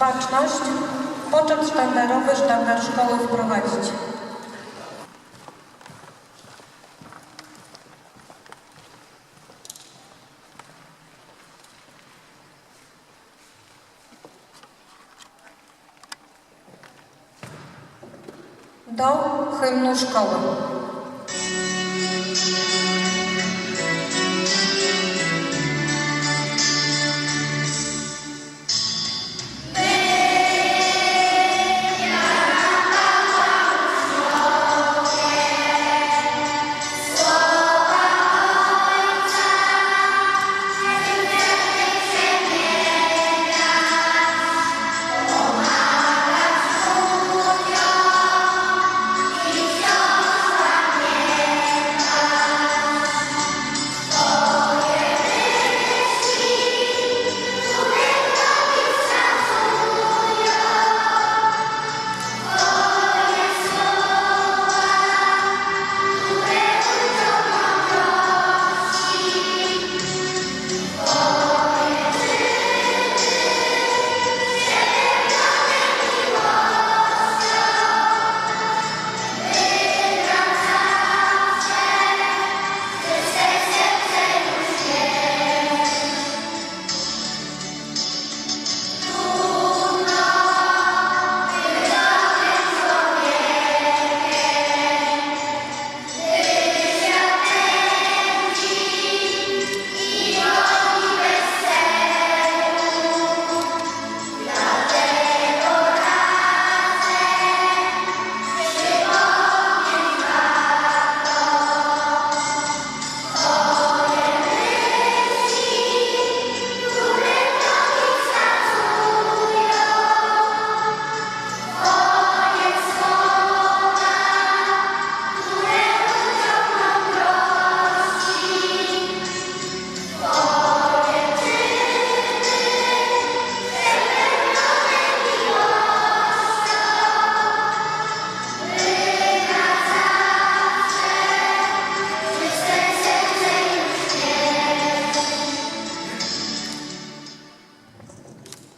Baczność. Poczet sztandarowy sztandar szkoły wprowadzić. Do hymnu szkoły.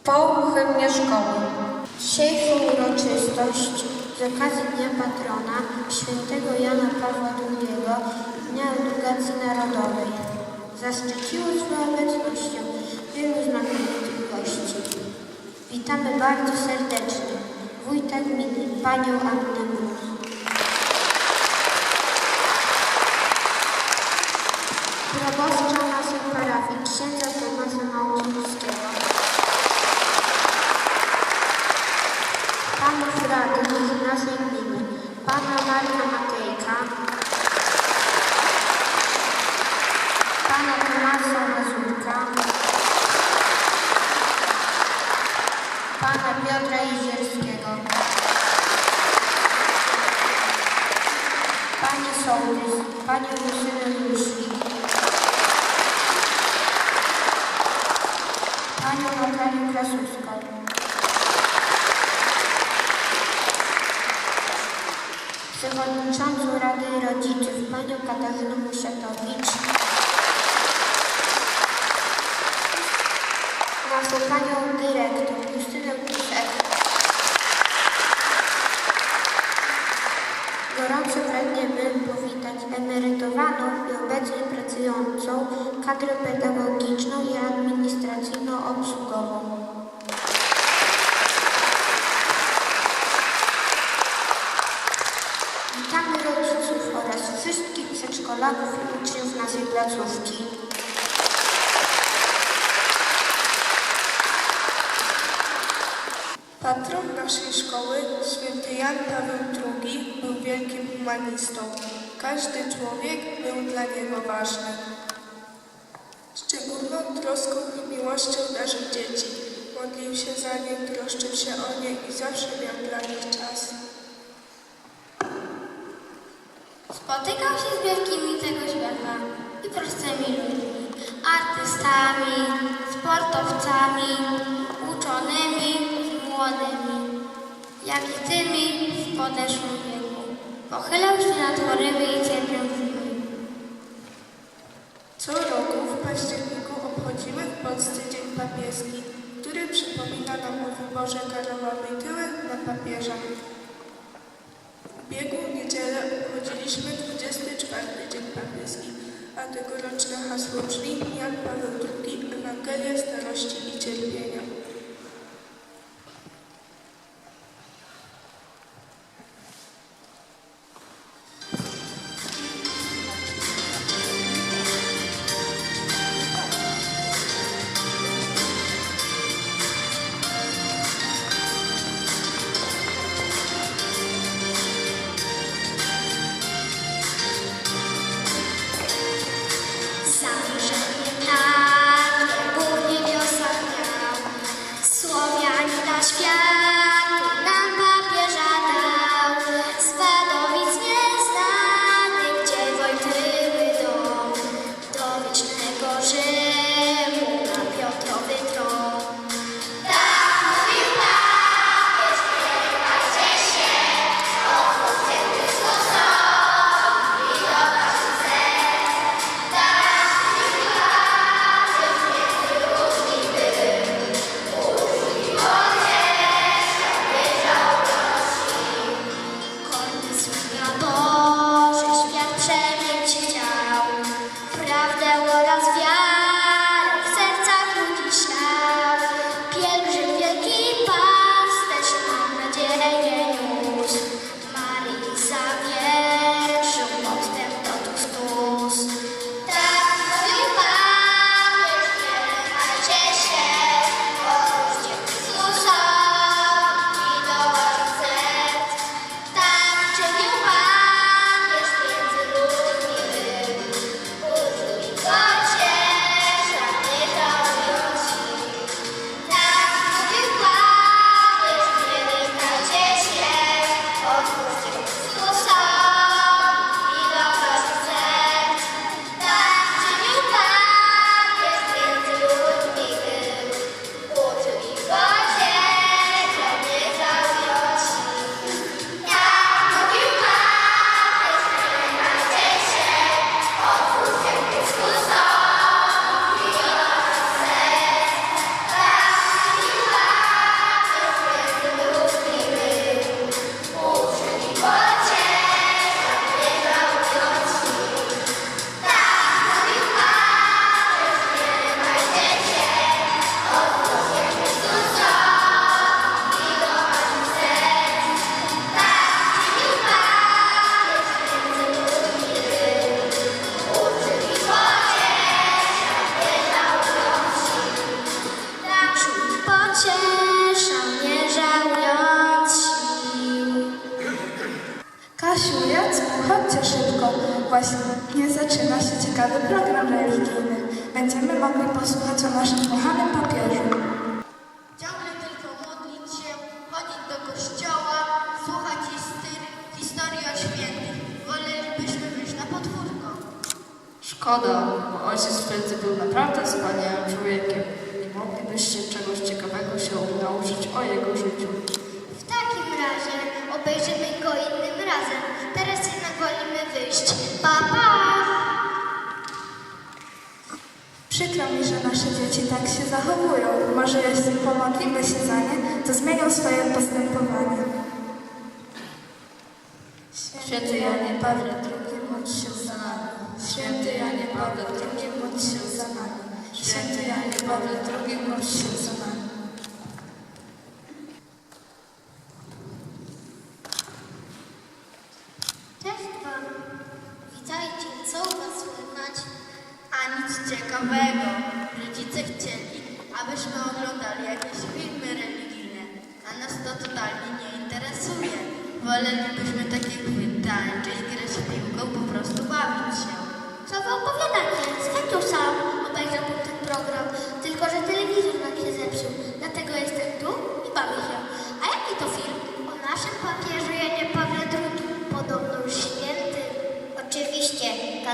Po hymnie szkoły. Dzisiejszą uroczystość z okazji Dnia Patrona świętego Jana Pawła II Dnia Edukacji Narodowej zaszczyciło swoją obecnością wielu znakomitych gości. Witamy bardzo serdecznie wójta gminy, panią Annę Mróz. Proboszcza naszej parafii, księdza Tomasza pani panią Lucynę Luśnik, panią Natalię Krasuszką, przewodniczącą Rady Rodziców panią Katarzynę Musiatowicz, naszą panią dyrektor Justynę Kusek. Gorąco emerytowaną i obecnie pracującą kadrę pedagogiczną i administracyjno-obsługową. Witamy rodziców oraz wszystkich przedszkolaków i uczniów naszej placówki. Patron naszej szkoły, święty Jan Paweł II, był wielkim humanistą. Każdy człowiek był dla niego ważny. Szczególną troską i miłością darzył dzieci. Modlił się za nie, troszczył się o nie i zawsze miał dla nich czas. Spotykał się z wielkimi tego świata i prostymi ludźmi, artystami, sportowcami, uczonymi, młodymi, jak i tymi w podeszłym. Pochylał się nad chorymi i cierpiącymi. Co roku w październiku obchodzimy w Polsce Dzień Papieski, który przypomina nam o wyborze Karola Wojtyłek na papieża. W biegłą niedzielę obchodziliśmy 24 Dzień Papieski, a tegoroczne hasło brzmi Jan Paweł II Ewangelia Starości i Cierpienia. Przykro mi, że nasze dzieci tak się zachowują. Może jeśli pomodlimy się za nie, to zmienią swoje postępowanie. Święty Janie Pawle II, módl się za nami. Święty Janie Pawle II, módl się za nami. Święty Janie Pawle II, módl się za nami.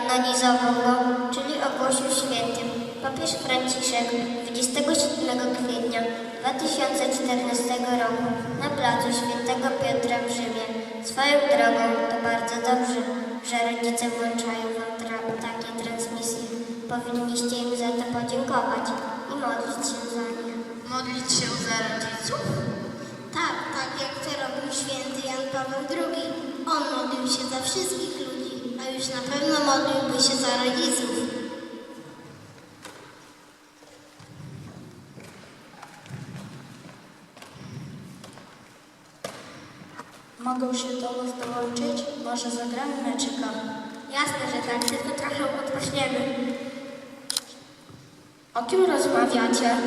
kanonizował go, czyli ogłosił świętym papież Franciszek 27 kwietnia 2014 roku na placu Świętego Piotra w Rzymie. Swoją drogą to bardzo dobrze, że rodzice włączają wam tra takie transmisje. Powinniście im za to podziękować i modlić się za nie. Modlić się za rodziców? Tak, tak jak to robił święty Jan Paweł II. On modlił się za wszystkich ludzi pewno modliłby się za rodziców. Mogą się do Was dołączyć? Może zagramy meczyka? Jasne, że tak, tylko trochę odpoczniemy. O kim rozmawiacie?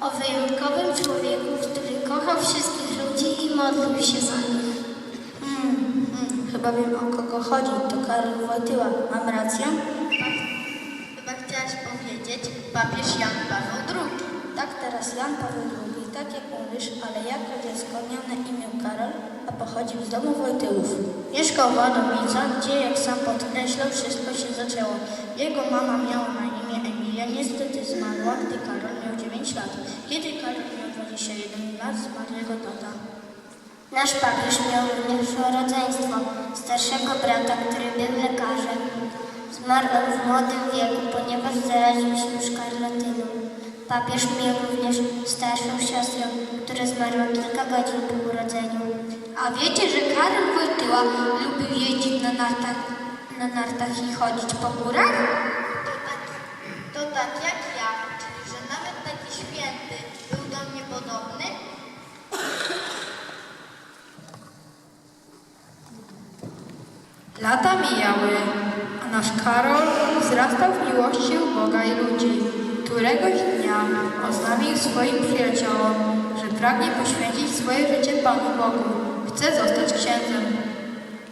O wyjątkowym człowieku, który kochał wszystkich ludzi i modlił się za nich. Chyba wiem o kogo chodzi. To Karol Wojtyła. Mam rację? Chyba, chyba chciałaś powiedzieć papież Jan Paweł II. Tak, teraz Jan Paweł II, tak jak mówisz, ale jako dziecko miał na imię Karol, a pochodził z domu Wojtyłów. Mieszkał w Wadowicach, gdzie jak sam podkreślał, wszystko się zaczęło. Jego mama miała na imię Emilia, niestety zmarła, gdy Karol miał 9 lat. Kiedy Karol miał 21 lat, zmarł jego tata. Nasz papież miał również rodzeństwo, starszego brata, który był lekarzem. Zmarł on w młodym wieku, ponieważ zaraził się szkarlatyną. Papież miał również starszą siostrę, która zmarła kilka godzin po urodzeniu. A wiecie, że Karol Wojtyła lubił jeździć na nartach, na nartach i chodzić po górach? Lata mijały, a nasz Karol wzrastał w miłości u Boga i ludzi. Któregoś dnia oznajmił swoim przyjaciołom, że pragnie poświęcić swoje życie Panu Bogu. Chce zostać księdzem.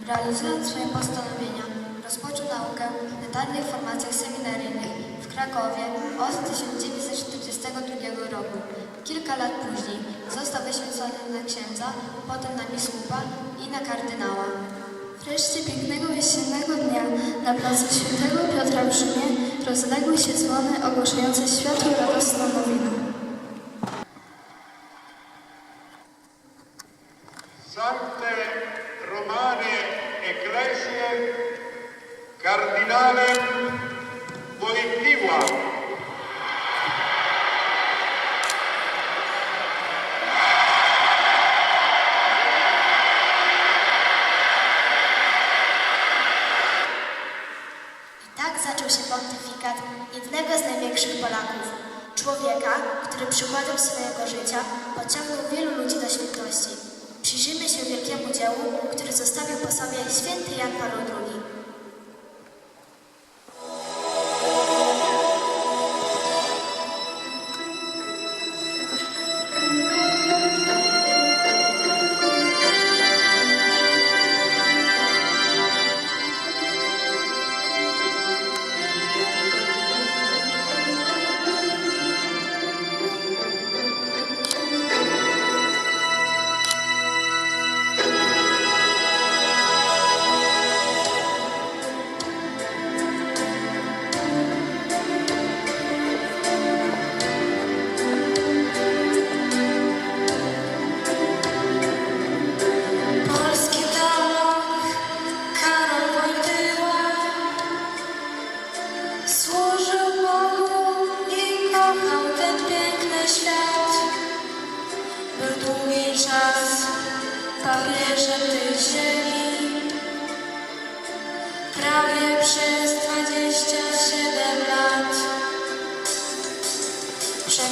Realizując swoje postanowienia, rozpoczął naukę na tajnych formacjach seminaryjnych w Krakowie od 1942 roku. Kilka lat później został wyświęcony na księdza, potem na biskupa i na kardynała. Wreszcie pięknego jesiennego dnia na placu Świętego Piotra w Rzymie rozległy się dzwony ogłaszające światło radosną nowinę.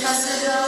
caçador.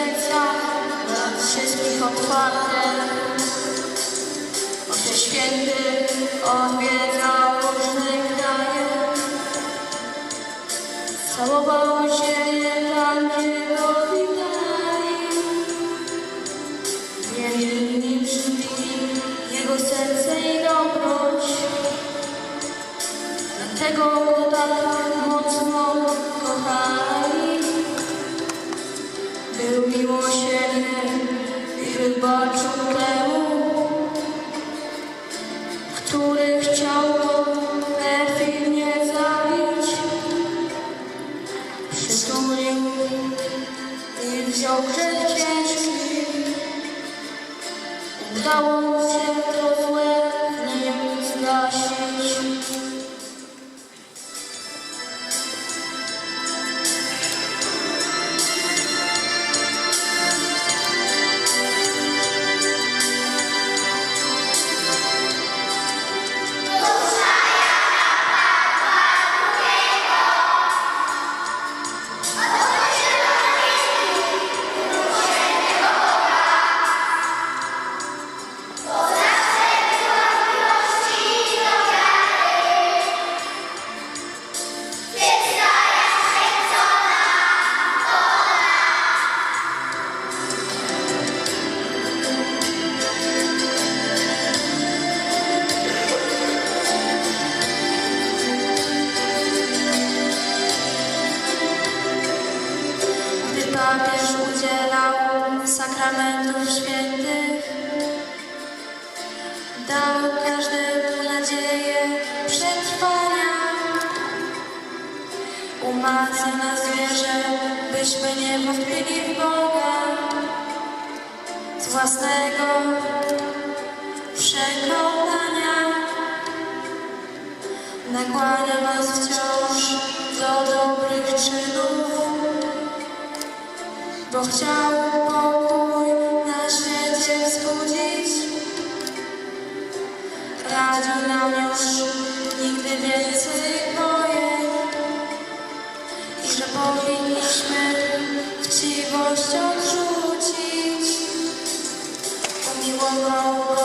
Serca dla wszystkich otwarte. Ojciec Święty odwiedzał sakramentów świętych, dał każdemu nadzieję przetrwania. Umacnia nas wierze, byśmy nie wątpili w Boga z własnego przekonania. Nakłania was wciąż do dobrych czynów bo chciał wzbudzić. Radził nam już nigdy więcej wojen i że powinniśmy chciwość odrzucić. Boga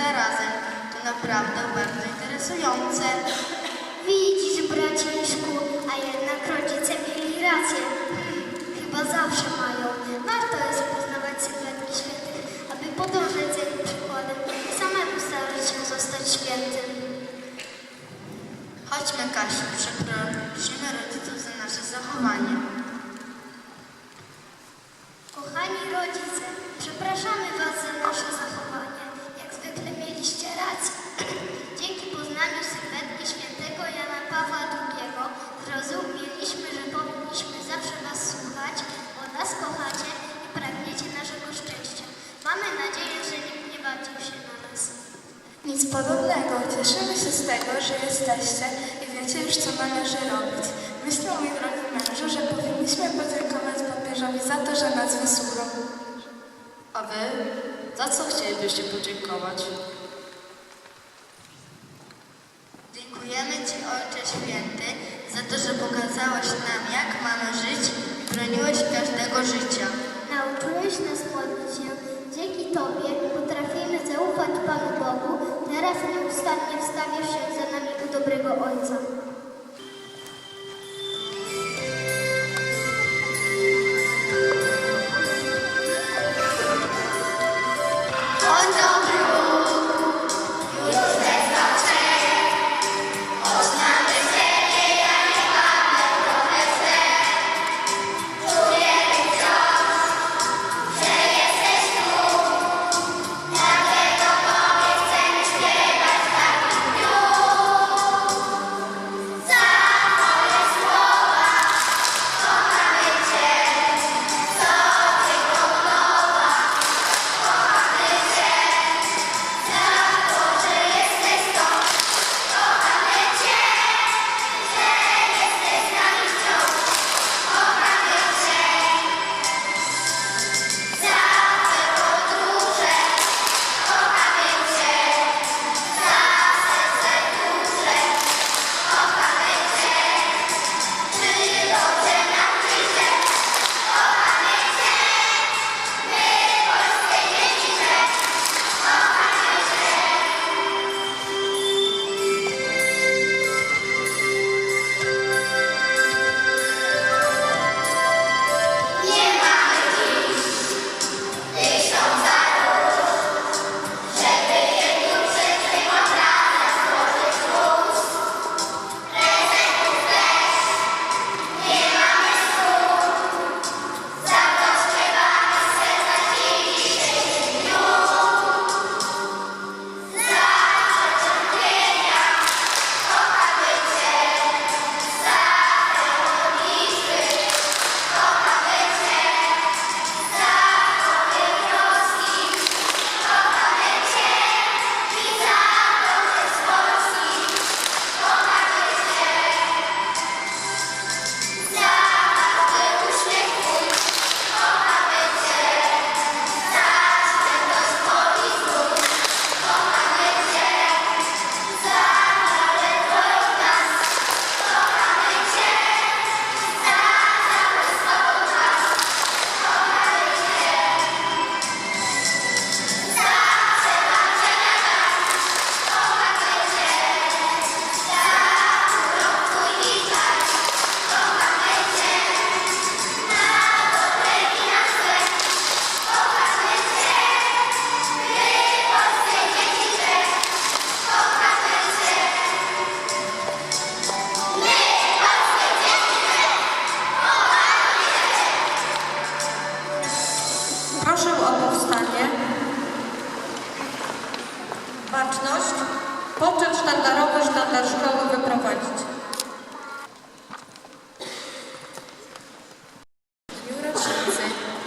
zarazem. To naprawdę bardzo interesujące. Widzisz, braciszku, a jednak rodzice mieli rację. Chyba zawsze mają. Warto jest poznawać sylwetki świętych, aby podążać za ich przykładem i samemu starać się zostać świętym. Chodźmy, Kasiu, przeprosimy rodziców za nasze zachowanie. Kochani rodzice, przepraszamy Was za Jezu, że powinniśmy zawsze Was słuchać, bo nas kochacie i pragniecie naszego szczęścia. Mamy nadzieję, że nie gniewacie się na nas. Nic podobnego. Cieszymy się z tego, że jesteście i wiecie już, co należy robić. Myślę, mój drogi mężu, że powinniśmy podziękować papieżowi za to, że nas wysłuchał. A wy? Za co chcielibyście podziękować? ставяше за нами добрего Отца.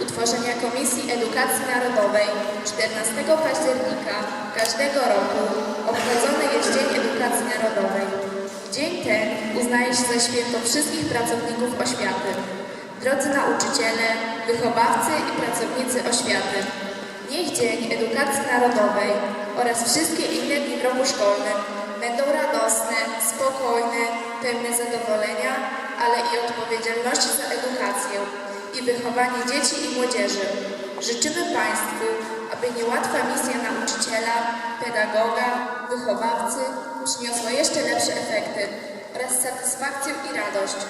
Utworzenia Komisji Edukacji Narodowej 14 października każdego roku obchodzony jest Dzień Edukacji Narodowej. Dzień ten uznaje się za święto wszystkich pracowników oświaty. Drodzy nauczyciele, wychowawcy i pracownicy oświaty, niech Dzień Edukacji Narodowej oraz wszystkie inne dni w roku szkolnym będą radosne, spokojne, pełne zadowolenia, ale i odpowiedzialności za edukację i wychowanie dzieci i młodzieży. Życzymy Państwu, aby niełatwa misja nauczyciela, pedagoga, wychowawcy przyniosła jeszcze lepsze efekty oraz satysfakcję i radość.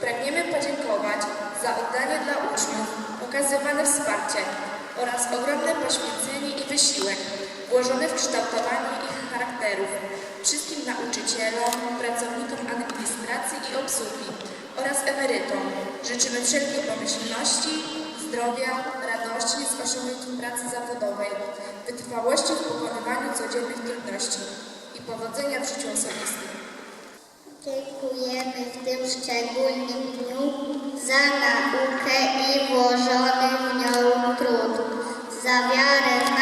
Pragniemy podziękować za oddanie dla uczniów, okazywane wsparcie oraz ogromne poświęcenie i wysiłek włożony w kształtowanie ich charakterów. Wszystkim nauczycielom, pracownikom administracji i obsługi oraz emerytom życzymy wszelkiej pomyślności, zdrowia, radości z osiągnięć pracy zawodowej, wytrwałości w pokonywaniu codziennych trudności i powodzenia w życiu osobistym. Dziękujemy w tym szczególnym dniu za naukę i włożony w nią trud, za wiarę w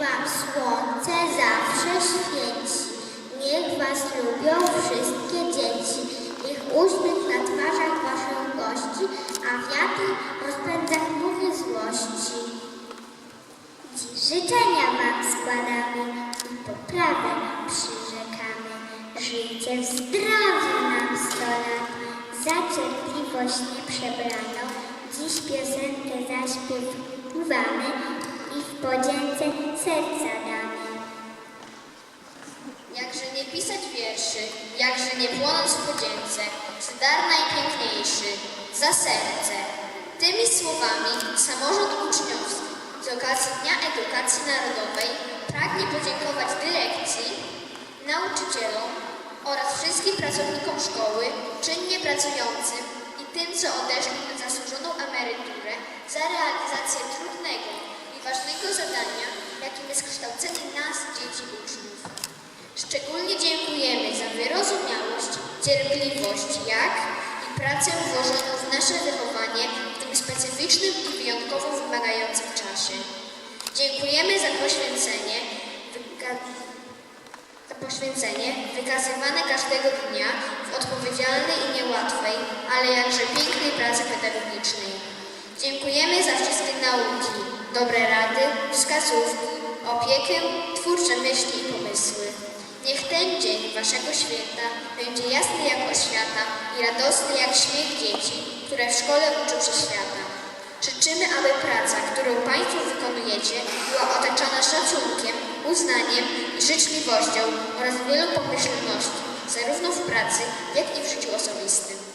wam słońce zawsze świeci. Niech was lubią wszystkie dzieci. Niech uśmiech na twarzach waszych gości, a wiatr rozpędza chmury złości. Dziś życzenia wam składamy i poprawę przyrzekamy. Życie w zdrowiu nam sto lat, za cierpliwość nieprzebraną. Dziś piosenkę zaśpiewamy i w podzięce serca damy. Jakże nie pisać wierszy, jakże nie płonąć w podzięce, że dar najpiękniejszy, za serce. Tymi słowami samorząd uczniowski z okazji Dnia Edukacji Narodowej pragnie podziękować dyrekcji, nauczycielom oraz wszystkim pracownikom szkoły, czynnie pracującym i tym, co odeszli na zasłużoną emeryturę za realizację trudnego ważnego zadania, jakim jest kształcenie nas, dzieci uczniów. Szczególnie dziękujemy za wyrozumiałość, cierpliwość, jak i pracę włożoną w nasze wychowanie w tym specyficznym i wyjątkowo wymagającym czasie. Dziękujemy za poświęcenie, za poświęcenie wykazywane każdego dnia w odpowiedzialnej i niełatwej, ale jakże pięknej pracy pedagogicznej. Dziękujemy za wszystkie nauki, dobre rady, wskazówki, opiekę, twórcze myśli i pomysły. Niech ten dzień Waszego święta będzie jasny jak oświata i radosny jak śmiech dzieci, które w szkole uczą się świata. Życzymy, aby praca, którą Państwo wykonujecie, była otaczana szacunkiem, uznaniem i życzliwością oraz pomyślnością, zarówno w pracy, jak i w życiu osobistym.